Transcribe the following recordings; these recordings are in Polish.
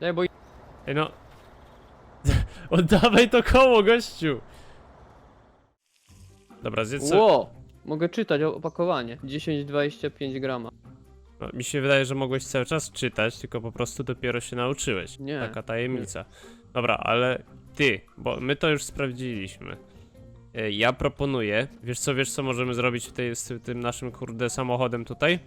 Daj, bo Ej no. Oddawaj to koło, gościu! Dobra, zjedz. Ło! Mogę czytać opakowanie. 10,25 grama. No, mi się wydaje, że mogłeś cały czas czytać, tylko po prostu dopiero się nauczyłeś. Nie, Taka tajemnica. Dobra, ale ty, bo my to już sprawdziliśmy. E, Ja proponuję, wiesz co, wiesz co możemy zrobić w tej, z tym naszym kurde samochodem tutaj?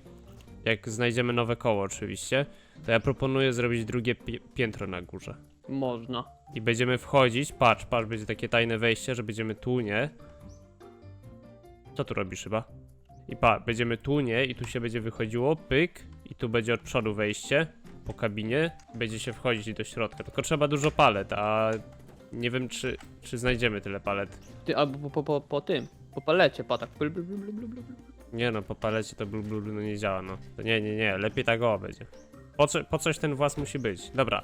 Jak znajdziemy nowe koło oczywiście, to ja proponuję zrobić drugie pi piętro na górze. Można. I będziemy wchodzić, patrz, patrz, będzie takie tajne wejście, że będziemy tu, nie? Co tu robisz chyba? I pa, będziemy tu, nie? I tu się będzie wychodziło, pyk. I tu będzie od przodu wejście po kabinie. Będzie się wchodzić do środka. Tylko trzeba dużo palet, a nie wiem, czy, czy znajdziemy tyle palet. Ty, albo po, po, po, po tym. Po palecie, patak. Blu, blu, blu, blu, blu, blu. Nie no, po palecie to blu, blu, blu, no nie działa, no. To nie, nie, nie, lepiej tak o będzie. Po, co, po coś ten włas musi być. Dobra,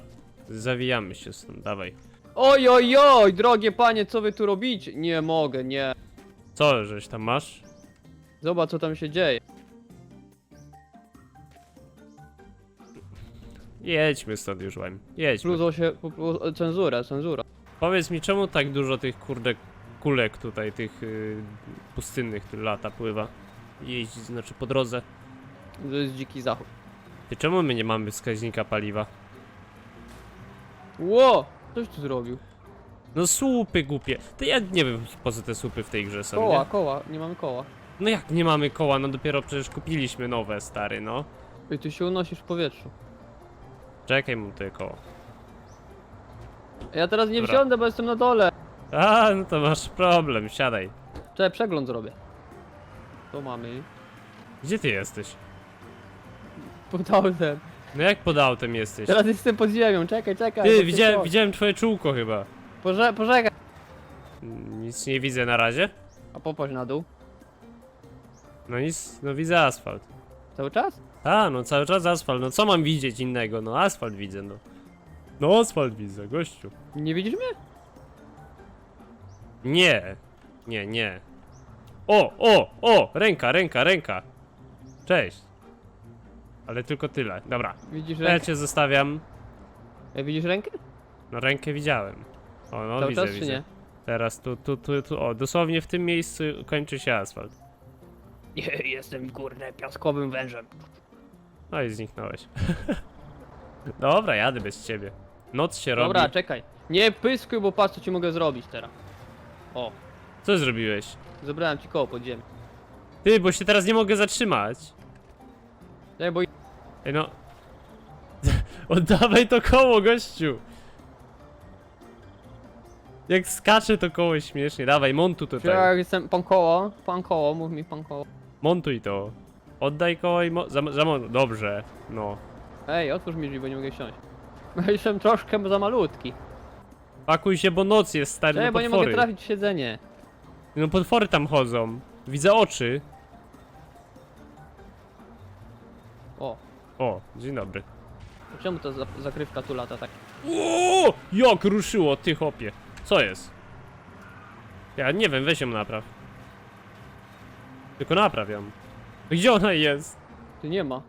zawijamy się stąd, dawaj. Oj, oj, oj, drogie panie, co wy tu robicie? Nie mogę, nie. Co, żeś tam masz? Zobacz, co tam się dzieje. Jedźmy stąd już, Łem. Jedźmy. Pluzo się, po, cenzura, cenzura. Powiedz mi, czemu tak dużo tych kurde kulek tutaj, tych y, pustynnych tu lata, pływa? Jeździ, znaczy po drodze. To jest dziki zachód. Ty czemu my nie mamy wskaźnika paliwa? Ło! Coś tu zrobił. No słupy głupie. To ja nie wiem po co te słupy w tej grze są, Koła, nie? koła, nie mamy koła. No jak nie mamy koła, no dopiero przecież kupiliśmy nowe, stary, no. I ty się unosisz w powietrzu. Czekaj mu te koło. Ja teraz nie Dobra. wsiądę, bo jestem na dole. A, no to masz problem, siadaj. Czekaj, przegląd zrobię. To mamy. Gdzie ty jesteś? Pod autem. No jak pod autem jesteś? Teraz jestem pod ziemią, czekaj, czekaj. bo Ty, widziałem, widziałem twoje czółko chyba. Poże, poczekaj. Nic nie widzę na razie. A popatrz na dół. No nic, no widzę asfalt. Cały czas? A, no cały czas asfalt, no co mam widzieć innego? No asfalt widzę, no. No asfalt widzę, gościu. Nie widzisz mnie? Nie, nie, nie. O, o, o, ręka, ręka, ręka. Cześć. Ale tylko tyle, dobra. Widzisz Ja rękę? cię zostawiam. E, Widzisz rękę? No rękę widziałem. O, no Cały widzę, czas czy widzę. nie? Teraz tu, tu, tu, tu, o, dosłownie w tym miejscu kończy się asfalt. Nie, jestem kurde piaskowym wężem. No i zniknąłeś. Dobra, jadę bez ciebie. Noc się robi. Dobra, czekaj. Nie pyskuj, bo patrz co ci mogę zrobić teraz. O, Co zrobiłeś? zebrałem ci koło pod ziemię. Ty, bo się teraz nie mogę zatrzymać. Daj, bo Ej no. Oddawaj to koło, gościu. Jak skacze to koło śmiesznie. Dawaj, montuj to ja tak. jestem pan koło, pan koło, mów mi pan koło. Montuj to. Oddaj koło i mo za, za mon- Dobrze, no. Ej, otwórz mi drzwi, bo nie mogę wsiąść. Jestem troszkę za malutki. Pakuj się, bo noc jest stary, Czekaj, no bo nie mogę potwory. trafić w siedzenie. No potwory tam chodzą. Widzę oczy. O, dzień dobry. czemu ta za zakrywka tu lata tak? O, jak ruszyło, ty chopie. Co jest? Ja nie wiem, weź ją napraw. Tylko napraw ją. Gdzie ona jest? Tu nie ma.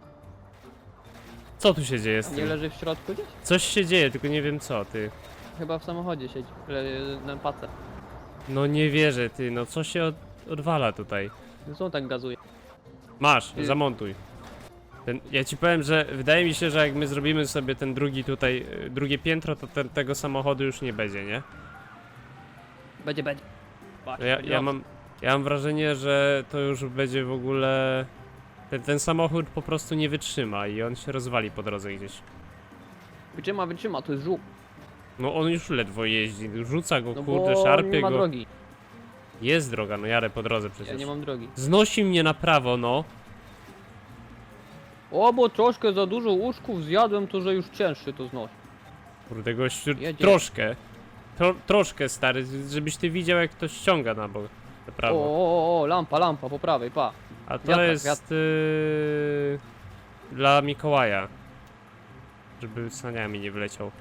Co tu się dzieje z Nie tym? leży w środku gdzieś? Coś się dzieje, tylko nie wiem co, ty. Chyba w samochodzie siedzi, le- na pace. No nie wierzę, ty, no co się od odwala tutaj? No Co on tak gazuje? Masz, Ty. zamontuj. Ten, ja ci powiem, że wydaje mi się, że jak my zrobimy sobie ten drugi tutaj, y, drugie piętro, to te, tego samochodu już nie będzie, nie? Będzie, będzie. Patrz, No ja, ja, mam, ja mam wrażenie, że to już będzie w ogóle... Ten, ten samochód po prostu nie wytrzyma i on się rozwali po drodze gdzieś. Wytrzyma, wytrzyma, to jest żółk. No on już ledwo jeździ, rzuca go, No kurde, bo szarpie nie ma go. drogi. Jest droga, no jadę po drodze przecież. Ja nie mam drogi. Znosi mnie na prawo, no. O, bo troszkę za dużo łóżków zjadłem, to że już cięższy to znosi. Kurde, gościu, Jedzie. troszkę. Tro, troszkę, stary, żebyś ty widział, jak to ściąga na bok. Na O, prawo. o, o, o, lampa, lampa po prawej, pa. A to wiatrak, jest wiatr. yy, dla Mikołaja. Żeby saniami nie wleciał.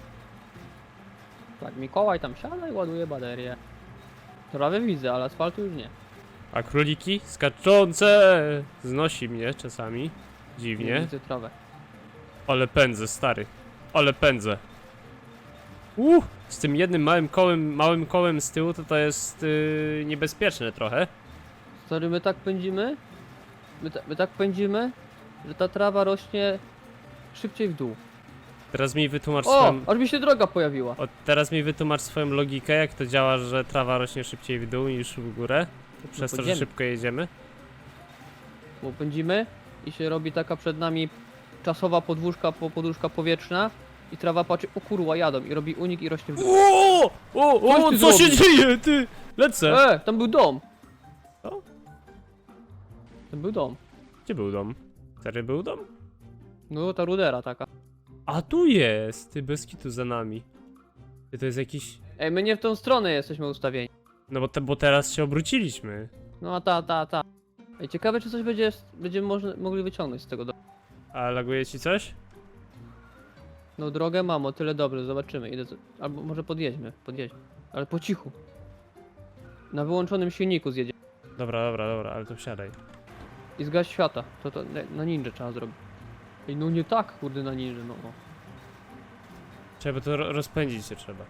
Tak, Mikołaj tam siada i ładuje baterię. Prawie widzę, ale asfaltu już nie. A króliki skaczące znosi mnie czasami. Nie Dziwnie. Ale pędzę, stary. Ale pędzę. Uh, z tym jednym małym kołem, małym kołem z tyłu to to jest yy, niebezpieczne trochę. Stary, my tak pędzimy? My, ta, my tak pędzimy, że ta trawa rośnie szybciej w dół. Teraz mi wytłumacz O! swoją... Aż mi się droga pojawiła. O, teraz mi wytłumacz swoją logikę, jak to działa, że trawa rośnie szybciej w dół niż w górę. Przez to, że szybko jedziemy. Bo pędzimy i się robi taka przed nami czasowa podwóżka, po, podróżka powietrzna i trawa patrzy, o kurwa, jadą i robi unik i rośnie w dół. O, o, Coś o, ty co się zrobił? dzieje, ty? Lecę. E, tam był dom. Co? Tam był dom. Gdzie był dom? Sery był dom? No ta rudera taka. A tu jest, ty bez kitu za nami. Ty, to jest jakiś... Ej, my nie w tą stronę jesteśmy ustawieni. No bo, te, bo teraz się obróciliśmy. No a ta, ta, ta. Ej, ciekawe czy coś będzie, będziemy można, mogli wyciągnąć z tego domu. A laguje ci coś? No drogę mam, o tyle dobrze, zobaczymy. Idę, z- albo może podjedźmy, podjedźmy. Ale po cichu. Na wyłączonym silniku zjedzie. Dobra, dobra, dobra, ale to wsiadaj. I zgaś świata. To, to na- na ninja trzeba zrobić. Ej, no nie tak, kurde, na ninja, no. no. Trzeba to ro- rozpędzić się trzeba.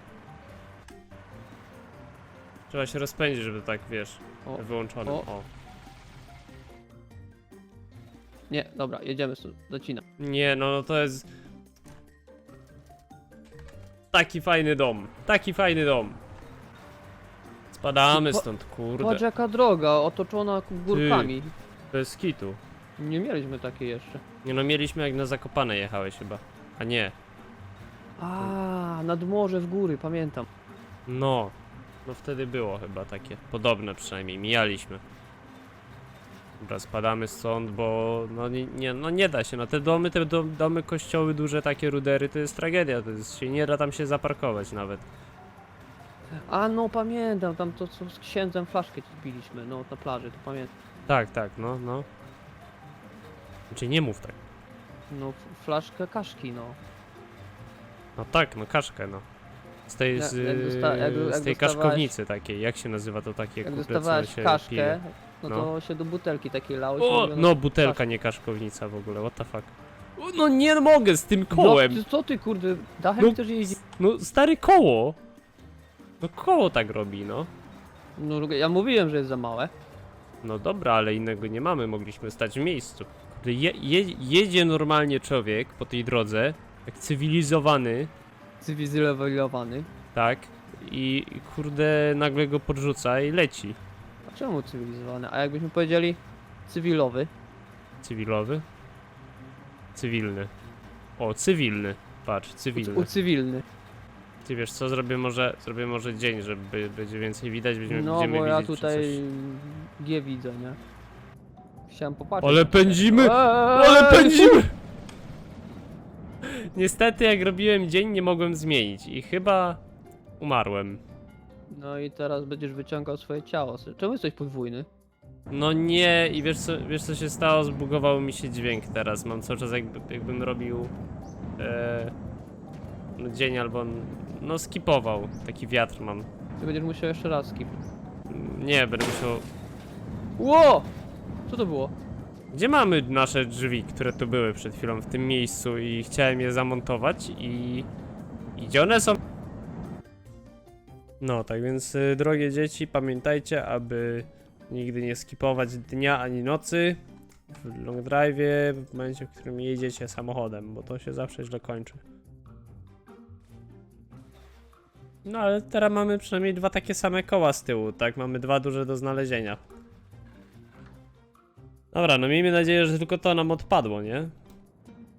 Trzeba się rozpędzić, żeby tak, wiesz, O, wyłączony. o. O. Nie, dobra, jedziemy stąd, zacina. Nie, no, no to jest... Taki fajny dom. Taki fajny dom. Spadamy Pa- stąd, kurde. Patrz jaka droga, otoczona górkami. Bez kitu. Nie mieliśmy takiej jeszcze. Nie no, mieliśmy jak na Zakopane jechałeś chyba. A nie. A, nad morze w góry, pamiętam. No. No wtedy było chyba takie. Podobne przynajmniej. Mijaliśmy. Dobra, spadamy stąd, bo no nie, nie, no nie da się. No te domy, te do, domy, kościoły, duże takie rudery, to jest tragedia. To jest, się nie da tam się zaparkować nawet. A no pamiętam, tam to co z księdzem flaszkę ci piliśmy, no na plaży, to pamiętam. Tak, tak, no, no. Znaczy nie mów tak. No f- flaszkę kaszki, no. No tak, no kaszkę, no. Z tej, Jak- z, jak dosta- jak- z jak tej dostawałeś- kaszkownicy takiej, jak się nazywa to takie, Jak kurde, co dostawałeś się kaszkę, pije? No, No. to się do butelki takiej lało. O, no butelka, nie kaszkownica w ogóle, what the fuck. O, No nie mogę z tym kołem! No, ty, co ty kurde, dachem No. też jeździ. No stary koło! No koło tak robi, no. No ja mówiłem, że jest za małe. No dobra, ale innego nie mamy, mogliśmy stać w miejscu. Kurde, Je, je, jedzie normalnie człowiek po tej drodze, jak cywilizowany, Cywilizowany. tak? I i kurde nagle go podrzuca i leci. Czemu cywilizowany? A jakbyśmy powiedzieli cywilowy? Cywilowy? Cywilny. O, cywilny. Patrz, cywilny. Ucywilny. Ty wiesz co, zrobię może, zrobię może dzień, żeby będzie więcej widać, będziemy, No będziemy bo ja widzieć, tutaj. G widzę, nie? Chciałem popatrzeć. Ale pędzimy! Eee! Ale pędzimy! Niestety jak robiłem dzień nie mogłem zmienić i chyba umarłem. No i teraz będziesz wyciągał swoje ciało. Czemu jesteś podwójny? No nie i wiesz co, wiesz co się stało? Zbugował mi się dźwięk teraz. Mam cały czas jakby, jakbym robił e, no dzień albo no skipował. Taki wiatr mam. Ty będziesz musiał jeszcze raz skip. Nie, będę musiał... Ło! Co to było? Gdzie mamy nasze drzwi, które tu były przed chwilą w tym miejscu i chciałem je zamontować i... i Gdzie one są? No, tak więc y, drogie dzieci, pamiętajcie, aby nigdy nie skipować dnia ani nocy w long drive w momencie, w którym jedziecie samochodem, bo to się zawsze źle kończy. No ale teraz mamy przynajmniej dwa takie same koła z tyłu, tak? Mamy dwa duże do znalezienia. Dobra, no miejmy nadzieję, że tylko to nam odpadło, nie?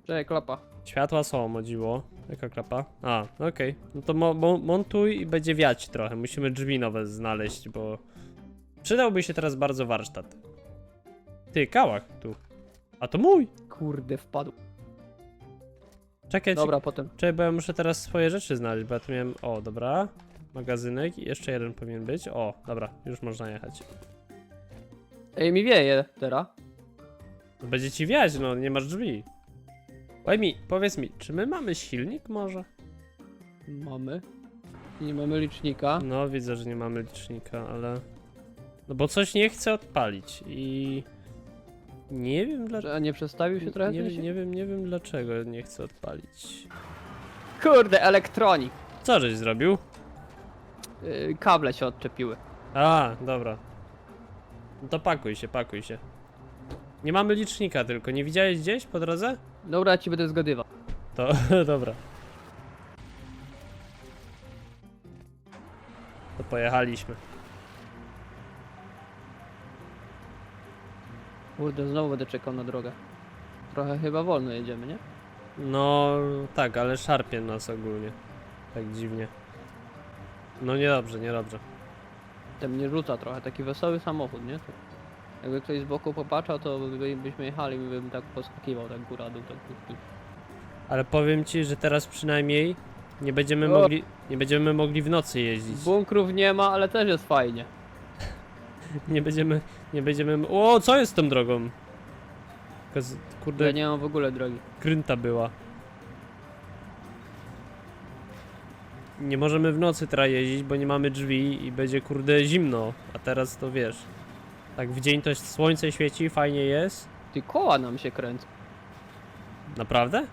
Czekaj, klapa. Światła są, modziło. Jaka klapa? A, okej. No to mo mo montuj i będzie wiać trochę. Musimy drzwi nowe znaleźć, bo... Przydałby się teraz bardzo warsztat. Ty, kałach tu. A to mój! Kurde, wpadł. Czekaj, Dobra, potem. czekaj, bo ja muszę teraz swoje rzeczy znaleźć, bo ja tu miałem... O, dobra. Magazynek i jeszcze jeden powinien być. O, dobra, już można jechać. Ej, mi wieje teraz. No Będzie ci wiać, no, nie masz drzwi. Oj mi, powiedz mi, czy my mamy silnik może? Mamy. Nie mamy licznika. No, widzę, że nie mamy licznika, ale... No bo coś nie chce odpalić i... Nie wiem dlaczego... A nie przestawił się trochę? Nie, silnik? nie wiem, nie wiem dlaczego nie chce odpalić. Kurde, elektronik. Co żeś zrobił? Yy, kable się odczepiły. A, dobra. No to pakuj się, pakuj się. Nie mamy licznika tylko, nie widziałeś gdzieś po drodze? Dobra, ja ci będę zgadywał. To dobra. To pojechaliśmy. Kurde, znowu będę czekał na drogę. Trochę chyba wolno jedziemy, nie? No tak, ale szarpie nas ogólnie. Tak dziwnie. No niedobrze, niedobrze. Ten mnie rzuca trochę, taki wesoły samochód, nie? Jakby ktoś z boku popatrzał, to by, byśmy jechali bym tak poskakiwał, tak góra dół, tak tu, tu. Ale powiem ci, że teraz przynajmniej nie będziemy O. mogli, nie będziemy mogli w nocy jeździć. Bunkrów nie ma, ale też jest fajnie. Nie będziemy, nie będziemy... O, co jest z tą drogą? Ja Kurde, nie mam w ogóle drogi. krynta była. Nie możemy w nocy teraz jeździć, bo nie mamy drzwi i będzie kurde zimno. A teraz to wiesz. Tak w dzień to słońce świeci, fajnie jest. Ty koła nam się kręcą. Naprawdę?